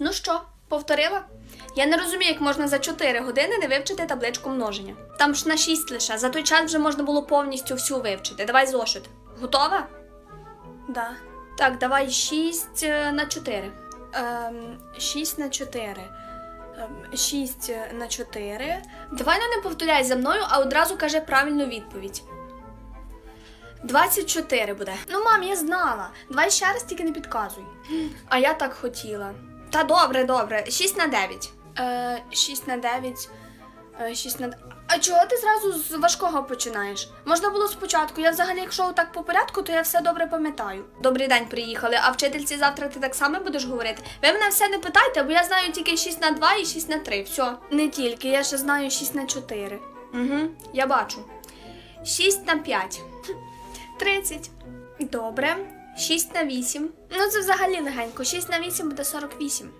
Ну що, повторила? Я не розумію, як можна за 4 години не вивчити табличку множення. Там ж на 6 лише. За той час вже можна було повністю всю вивчити. Давай зошит. Готова? Да. Так, давай 6 на 4. Ем, 6 на 4. Ем, 6 на 4. Давай ну не повторяй за мною, а одразу кажи правильну відповідь. 24 буде. Ну, мам, я знала. Давай ще раз тільки не підказуй. А я так хотіла. Та добре, добре. 6 на 9. Е, 6 на 9. Е, 6 на... А чого ти зразу з важкого починаєш? Можна було спочатку. Я взагалі, якщо так по порядку, то я все добре пам'ятаю. Добрий день, приїхали. А вчительці завтра ти так само будеш говорити? Ви мене все не питайте, бо я знаю тільки 6 на 2 і 6 на 3. Все. Не тільки, я ще знаю 6 на 4. Угу, я бачу. 6 на 5. 30. Добре. 6 на 8. Ну це взагалі легенько. 6 на 8 буде 48.